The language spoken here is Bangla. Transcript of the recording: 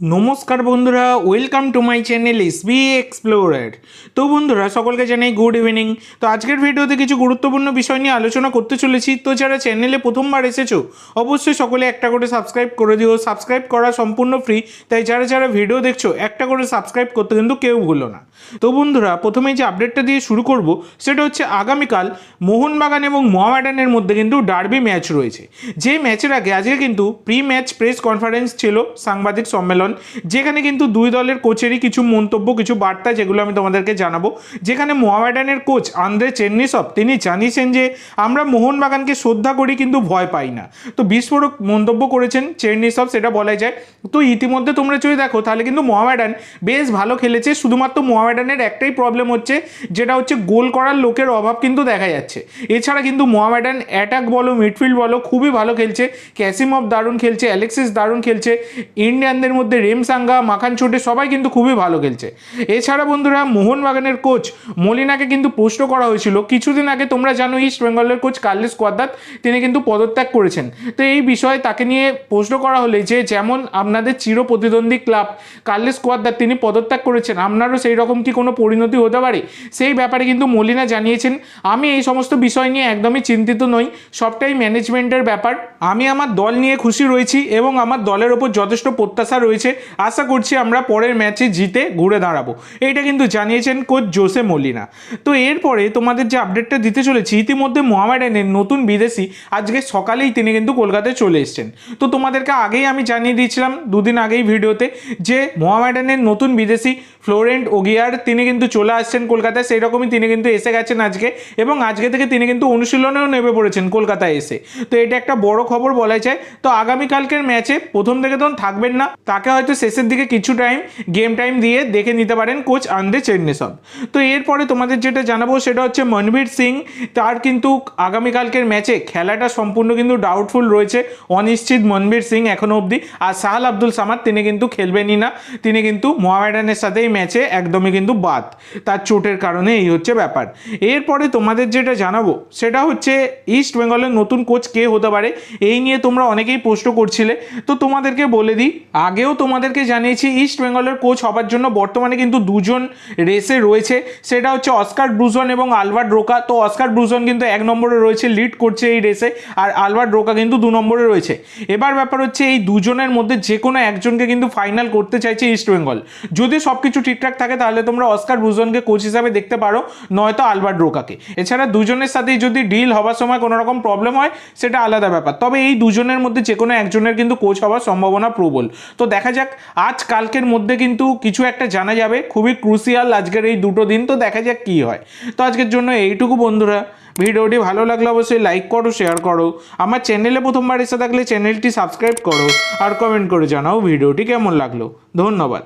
নমস্কার বন্ধুরা welcome to my channel S B explorer তো বন্ধুরা, সকলকে জানাই গুড ইভিনিং তো আজকের ভিডিওতে কিছু গুরুত্বপূর্ণ বিষয় নিয়ে আলোচনা করতে চলেছি। তো যারা চ্যানেলে প্রথমবার এসেছ, অবশ্যই সকলে একটা করে সাবস্ক্রাইব করে দিও। সাবস্ক্রাইব করা সম্পূর্ণ ফ্রি তাই যারা যারা ভিডিও দেখছ, একটা করে সাবস্ক্রাইব করতে কিন্তু কেউ ভুলো না। তো বন্ধুরা প্রথমে যে আপডেটটা দিয়ে শুরু করব, সেটা হচ্ছে আগামীকাল মোহনবাগান এবং মোহামেডানের মধ্যে কিন্তু ডার্বি ম্যাচ রয়েছে। যে ম্যাচের আগে, আজকে কিন্তু প্রি ম্যাচ প্রেস কনফারেন্স ছিল, সাংবাদিক সম্মেলন, যেখানে কিন্তু দুই দলের কোচেরই কিছু মন্তব্য, কিছু বার্তা, যেগুলো আমি তোমাদেরকে জানাব। যেখানে মোহামেডানের কোচ আন্দ্রে চেন্নিসব, তিনি জানিয়েছেন যে, আমরা মোহনবাগানকে শ্রদ্ধা করি, কিন্তু ভয় পাই না। তো বিস্ফোরক মন্তব্য করেছেন চেন্নিসব, সেটা বলা যায়। তো ইতিমধ্যে তোমরা যদি দেখো, তাহলে কিন্তু মোহামেডান বেশ ভালো খেলেছে, শুধুমাত্র মোহামেডানের একটাই প্রবলেম হচ্ছে, যেটা হচ্ছে গোল করার লোকের অভাব কিন্তু দেখা যাচ্ছে। এছাড়া কিন্তু মোহামেডান অ্যাটাক বলো মিডফিল্ড বলো, খুবই ভালো খেলছে। ক্যাসিমভ দারুণ খেলছে অ্যালেক্সিস দারুণ খেলছে। ইন্ডিয়ানদের মধ্যে রেমসাঙ্গা মাখান ছোটে সবাই কিন্তু খুবই ভালো খেলছে। এছাড়া বন্ধুরা মোহনবাগানের কোচ মলিনাকে কিন্তু প্রশ্ন করা হয়েছিল। কিছুদিন আগে তোমরা জানো ইস্ট বেঙ্গলের কোচ কার্লিস কোয়াদ্দাত তিনি কিন্তু পদত্যাগ করেছেন। তো এই বিষয়ে তাকে নিয়ে প্রশ্ন করা হলে যে যেমন আপনাদের চির প্রতিদ্বন্দ্বী ক্লাব কার্লিস কোয়াদ্দাত তিনি পদত্যাগ করেছেন, আপনারও সেই রকম কি কোনো পরিণতি হতে পারে? সেই ব্যাপারে কিন্তু মলিনা জানিয়েছেন, আমি এই সমস্ত বিষয় নিয়ে একদমই চিন্তিত নই। সবটাই ম্যানেজমেন্টের ব্যাপার। আমি আমার দল নিয়ে খুশি রয়েছি এবং আমার দলের ওপর যথেষ্ট প্রত্যাশা রয়েছে। আশা করছি আমরা পরের ম্যাচে জিতে ঘুরে দাঁড়াবো। এইটা কিন্তু জানিয়েছেন কোচ জোসে মলিনা। তো এরপরে তোমাদের যে আপডেটটা দিতে চলেছি, ইতিমধ্যে মোহামেডানের নতুন বিদেশি আজকে সকালেই তিনি কিন্তু কলকাতায় চলে এসছেন। তো তোমাদেরকে আগেই আমি জানিয়ে দিয়েছিলাম দুদিন আগেই ভিডিওতে যে মোহামেডানের নতুন বিদেশি ফ্লোরেন্ট ওগিয়ার তিনি কিন্তু চলে আসছেন কলকাতায় সেই রকমই তিনি কিন্তু এসে গেছেন আজকে এবং আজকে থেকে তিনি কিন্তু অনুশীলনেও নেমে পড়েছেন কলকাতায় এসে। তো এটা একটা বড় খবর বলা যায়। তো আগামীকালকের ম্যাচে প্রথম থেকে তখন থাকবেন না, তাকে হয়তো শেষের দিকে কিছু টাইম গেম টাইম দিয়ে দেখে নিতে পারেন কোচ আন্দে চেন্নেসব তো এরপরে তোমাদের যেটা জানাব সেটা হচ্ছে মনবীর সিং, তার কিন্তু আগামীকালকের ম্যাচে খেলাটা সম্পূর্ণ কিন্তু ডাউটফুল রয়েছে, অনিশ্চিত মনবীর সিং এখনও অবধি। আর সাহাল আব্দুল সামাদ, তিনি কিন্তু খেলবেনই না। তিনি কিন্তু মোহামেডানের সাথে এই ম্যাচে একদমই কিন্তু বাদ। তার চোটের কারণে এই হচ্ছে ব্যাপার। এরপরে তোমাদের যেটা জানাব, সেটা হচ্ছে ইস্ট বেঙ্গলের নতুন কোচ কে হতে পারে, এই নিয়ে তোমরা অনেকেই প্রশ্ন করছিলে। তো তোমাদেরকে বলে দিই, আগেও তোমাদেরকে জানিয়েছি ইস্ট বেঙ্গলের কোচ হবার জন্য বর্তমানে কিন্তু দুজন রেসে রয়েছে। সেটা হচ্ছে অস্কার ব্রুজন এবং আলবার্ট রোকা তো অস্কার ব্রুজন কিন্তু এক নম্বরে রয়েছে লিড করছে এই রেসে আর আলবার্ট রোকা কিন্তু দু নম্বরে রয়েছে। এবার ব্যাপার হচ্ছে এই দুজনের মধ্যে যে কোনো একজনকে কিন্তু ফাইনাল করতে চাইছে ইস্ট বেঙ্গল যদি সব কিছু ঠিকঠাক থাকে, তাহলে তোমরা অস্কার ব্রুজনকে কোচ হিসাবে দেখতে পারো, নয়তো আলবার্ট রোকাকে। এছাড়া দুজনের সাথেই যদি ডিল হওয়ার সময় কোনো রকম প্রবলেম হয়, সেটা আলাদা ব্যাপার। তবে এই দুজনের মধ্যে যে কোনো একজনের কিন্তু কোচ হওয়ার সম্ভাবনা প্রবল। তো দেখা যাক, আজ কালকের মধ্যে কিন্তু কিছু একটা জানা যাবে, খুবই ক্রুসিয়াল আজকের এই দুটো দিন, তো দেখা যাক কী হয়। তো আজকের জন্য এইটুকু বন্ধুরা। ভিডিওটি ভালো লাগলে অবশ্যই লাইক করো শেয়ার করো। আমার চ্যানেলে প্রথমবার এসে থাকলে চ্যানেলটি সাবস্ক্রাইব করো আর কমেন্ট করে জানাও ভিডিওটি কেমন লাগল। ধন্যবাদ।